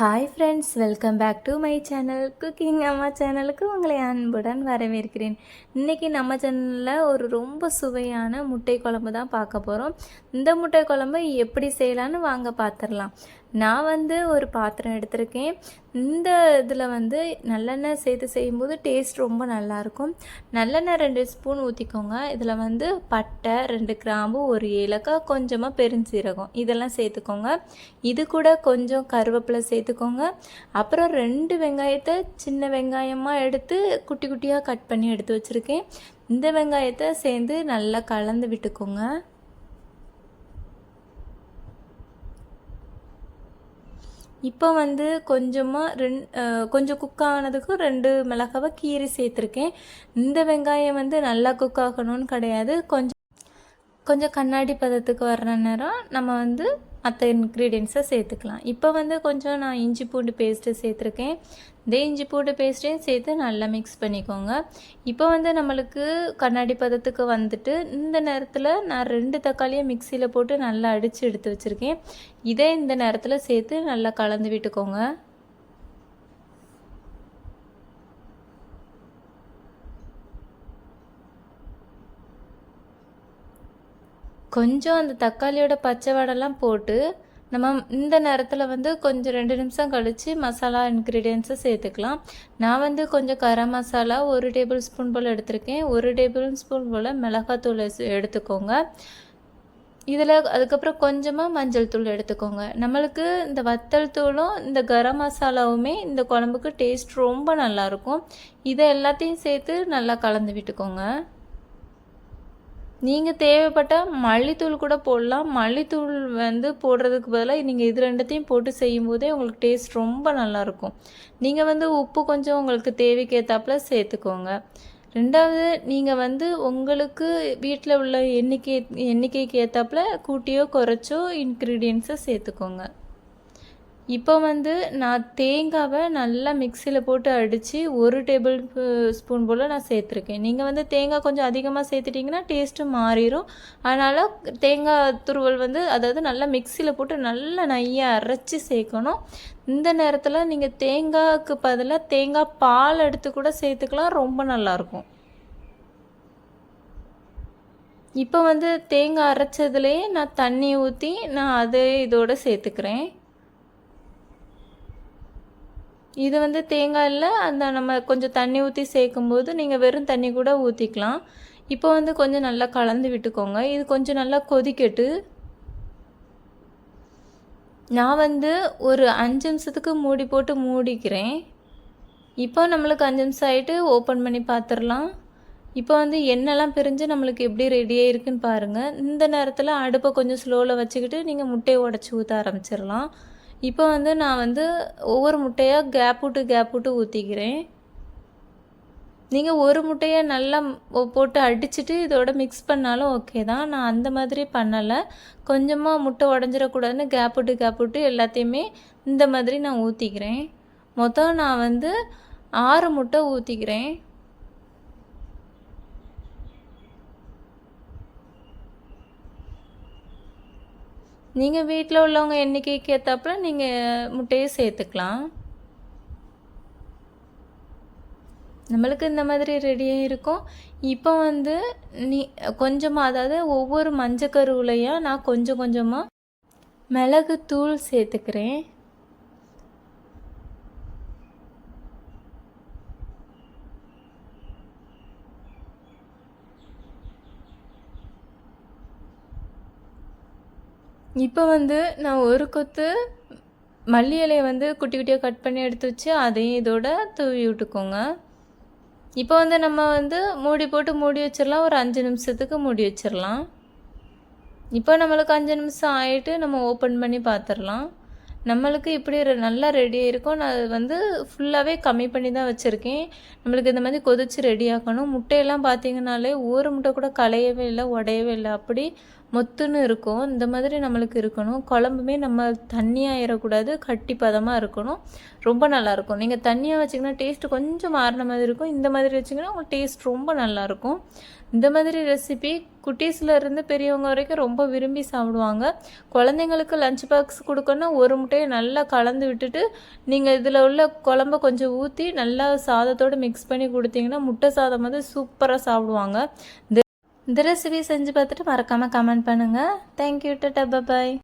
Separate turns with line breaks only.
Hi friends welcome back to my channel cooking அம்மா சேனலுக்கு உங்களை அன்புடன் வரவேற்கிறேன். இன்றைக்கி நம்ம சேனலில் ஒரு ரொம்ப சுவையான முட்டை குழம்பு தான் பார்க்க போகிறோம் இந்த முட்டை குழம்பு எப்படி செய்யலான்னு வாங்க பார்த்துடலாம் நான் வந்து ஒரு பாத்திரம் எடுத்திருக்கேன். இந்த இதில் வந்து நல்லெண்ணெய் சேர்த்து செய்யும்போது டேஸ்ட் ரொம்ப நல்லாயிருக்கும். நல்லெண்ணெய் ரெண்டு ஸ்பூன் ஊற்றிக்கோங்க இதில் வந்து பட்டை ரெண்டு கிராம்பு ஒரு ஏலக்காய் கொஞ்சமாக பெருஞ்சீரகம் இதெல்லாம் சேர்த்துக்கோங்க. இது கூட கொஞ்சம் கருவேப்பிலை சேர்த்துக்கோங்க. அப்புறம் ரெண்டு வெங்காயத்தை சின்ன வெங்காயமாக எடுத்து குட்டி குட்டியாக கட் பண்ணி எடுத்து வச்சுருக்கேன். இந்த வெங்காயத்தை சேர்ந்து நல்லா கலந்து விட்டுக்கோங்க. இப்போ வந்து கொஞ்சமாக ரெண் கொஞ்சம் குக் ஆனதுக்கும் ரெண்டு மிளகாவை கீரி சேர்த்துருக்கேன். இந்த வெங்காயம் வந்து நல்லா குக் ஆகணும்னு கிடையாது. கொஞ்சம் கொஞ்சம் கண்ணாடி பதத்துக்கு வர்ற நேரம் நம்ம வந்து மற்ற இன்க்ரீடியன்ஸை சேர்த்துக்கலாம். இப்போ வந்து கொஞ்சம் நான் இஞ்சி பூண்டு பேஸ்ட்டு சேர்த்துருக்கேன். இந்த இஞ்சி பூண்டு பேஸ்ட்டையும் சேர்த்து நல்லா மிக்ஸ் பண்ணிக்கோங்க. இப்போ வந்து நம்மளுக்கு கண்ணாடி பதத்துக்கு வந்துட்டு இந்த நேரத்தில் நான் ரெண்டு தக்காளியை மிக்சியில் போட்டு நல்லா அடித்து எடுத்து வச்சுருக்கேன். இதே இந்த நேரத்தில் சேர்த்து நல்லா கலந்து விட்டுக்கோங்க. கொஞ்சம் அந்த தக்காளியோட பச்சை வடைலாம் போட்டு நம்ம இந்த நேரத்தில் வந்து கொஞ்சம் ரெண்டு நிமிஷம் கழித்து மசாலா இன்க்ரீடியன்ஸை சேர்த்துக்கலாம். நான் வந்து கொஞ்சம் கரம் மசாலா ஒரு டேபிள் ஸ்பூன் போல் எடுத்திருக்கேன். ஒரு டேபிள் ஸ்பூன் போல் மிளகாத்தூள் எடுத்துக்கோங்க. இதில் அதுக்கப்புறம் கொஞ்சமாக மஞ்சள் தூள் எடுத்துக்கோங்க. நம்மளுக்கு இந்த வத்தல் தூளும் இந்த கரம் மசாலாவுமே இந்த குழம்புக்கு டேஸ்ட் ரொம்ப நல்லாயிருக்கும் இதை எல்லாத்தையும் சேர்த்து நல்லா கலந்து விட்டுக்கோங்க. நீங்கள் தேவைப்பட்டால் மல்லித்தூள் கூட போடலாம். மல்லித்தூள் வந்து போடுறதுக்கு பதிலாக நீங்கள் இது ரெண்டுத்தையும் போட்டு செய்யும்போதே உங்களுக்கு டேஸ்ட் ரொம்ப நல்லாயிருக்கும் நீங்கள் வந்து உப்பு கொஞ்சம் உங்களுக்கு தேவைக்கேற்றாப்புல சேர்த்துக்கோங்க. ரெண்டாவது நீங்கள் வந்து உங்களுக்கு வீட்டில் உள்ள எண்ணிக்கை எண்ணிக்கைக்கு ஏற்றாப்புல கூட்டியோ குறைச்சோ இன்க்ரீடியன்ஸை சேர்த்துக்கோங்க. இப்போ வந்து நான் தேங்காவை நல்லா மிக்சியில் போட்டு அடித்து ஒரு டேபிள் ஸ்பூன் போல் நான் சேர்த்துருக்கேன். நீங்கள் வந்து தேங்காய் கொஞ்சம் அதிகமாக சேர்த்துட்டிங்கன்னா டேஸ்ட்டு மாறிடும் அதனால் தேங்காய் துருவல் வந்து அதாவது நல்லா மிக்சியில் போட்டு நல்லா நையாக அரைச்சி சேர்க்கணும். இந்த நேரத்தில் நீங்கள் தேங்காய்க்கு பதிலாக தேங்காய் பால் எடுத்து கூட சேர்த்துக்கலாம் ரொம்ப நல்லாயிருக்கும் இப்போ வந்து தேங்காய் அரைச்சதுலேயே நான் தண்ணி ஊற்றி நான் அதை இதோடு சேர்த்துக்கிறேன். இது வந்து தேங்காயில் அந்த நம்ம கொஞ்சம் தண்ணி ஊற்றி சேர்க்கும்போது நீங்கள் வெறும் தண்ணி கூட ஊற்றிக்கலாம் இப்போ வந்து கொஞ்சம் நல்லா கலந்து விட்டுக்கோங்க. இது கொஞ்சம் நல்லா கொதிக்கட்டு. நான் வந்து ஒரு அஞ்சு நிமிஷத்துக்கு மூடி போட்டு மூடிக்கிறேன். இப்போ நம்மளுக்கு அஞ்சு நிமிஷம் ஆகிட்டு ஓப்பன் பண்ணி பார்த்துடலாம் இப்போ வந்து எண்ணெய்லாம் பிரிஞ்சு நம்மளுக்கு எப்படி ரெடியாக இருக்குன்னு பாருங்கள் இந்த நேரத்தில் அடுப்பை கொஞ்சம் ஸ்லோவில் வச்சுக்கிட்டு நீங்கள் முட்டையை உடச்சி ஊற்ற ஆரம்பிச்சிடலாம். இப்போ வந்து நான் வந்து ஒவ்வொரு முட்டையாக கேப் விட்டு கேப் விட்டு ஊற்றிக்கிறேன் நீங்கள் ஒரு முட்டையை நல்லா போட்டு அடிச்சுட்டு இதோட மிக்ஸ் பண்ணாலும் ஓகே தான். நான் அந்த மாதிரி பண்ணலை. கொஞ்சமாக முட்டை உடஞ்சிடக்கூடாதுன்னு கேப் விட்டு கேப் விட்டு எல்லாத்தையுமே இந்த மாதிரி நான் ஊற்றிக்கிறேன் மொத்தம் நான் வந்து ஆறு முட்டை ஊற்றிக்கிறேன் நீங்கள் வீட்டில் உள்ளவங்க எண்ணிக்கைக்கு ஏற்றாப்புல நீங்கள் முட்டையை சேர்த்துக்கலாம். நம்மளுக்கு இந்த மாதிரி ரெடியாக இருக்கும். இப்போ வந்து நீ கொஞ்சமாக அதாவது ஒவ்வொரு மஞ்சக்கருவுலையும் நான் கொஞ்சம் கொஞ்சமாக மிளகு தூள் சேர்த்துக்கிறேன். இப்போ வந்து நான் ஒரு கொத்து மல்லி இலையை வந்து குட்டி குட்டியாக கட் பண்ணி எடுத்து வச்சு அதையும் இதோட தூவி விட்டுக்கோங்க. இப்போ வந்து நம்ம வந்து மூடி போட்டு மூடி வச்சிடலாம் ஒரு அஞ்சு நிமிஷத்துக்கு மூடி வச்சிடலாம் இப்போ நம்மளுக்கு அஞ்சு நிமிஷம் ஆகிட்டு நம்ம ஓப்பன் பண்ணி பார்த்துடலாம் நம்மளுக்கு இப்படி நல்லா ரெடியாக இருக்கும் நான் வந்து ஃபுல்லாகவே கம்மி பண்ணி தான் வச்சுருக்கேன். நம்மளுக்கு இந்த மாதிரி கொதித்து ரெடி ஆக்கணும். முட்டையெல்லாம் பார்த்தீங்கனாலே ஒரு முட்டை கூட களையவே இல்லை உடையவே இல்லை. அப்படி மொத்துன்னு இருக்கும். இந்த மாதிரி நம்மளுக்கு இருக்கணும். குழம்புமே நம்ம தண்ணியாக ஆயிடக்கூடாது கட்டி பதமாக இருக்கணும். ரொம்ப நல்லாயிருக்கும் நீங்கள் தண்ணியாக வச்சிங்கன்னா டேஸ்ட்டு கொஞ்சம் மாறின மாதிரி இருக்கும். இந்த மாதிரி வச்சிங்கன்னா உங்கள் டேஸ்ட் ரொம்ப நல்லாயிருக்கும் இந்த மாதிரி ரெசிபி குட்டீஸ்லேருந்து பெரியவங்க வரைக்கும் ரொம்ப விரும்பி சாப்பிடுவாங்க. குழந்தைங்களுக்கு லஞ்ச் பாக்ஸ் கொடுக்கணும்னா ஒரு முட்டையை நல்லா கலந்து விட்டுட்டு நீங்கள் இதில் உள்ள குழம்ப கொஞ்சம் ஊற்றி நல்லா சாதத்தோடு மிக்ஸ் பண்ணி கொடுத்தீங்கன்னா முட்டை சாதம் வந்து சூப்பராக சாப்பிடுவாங்க. இந்த இந்த ரெசிபி செஞ்சு பார்த்துட்டு மறக்காமல் கமெண்ட் பண்ணுங்கள் தேங்க்யூ டட்டா பாய்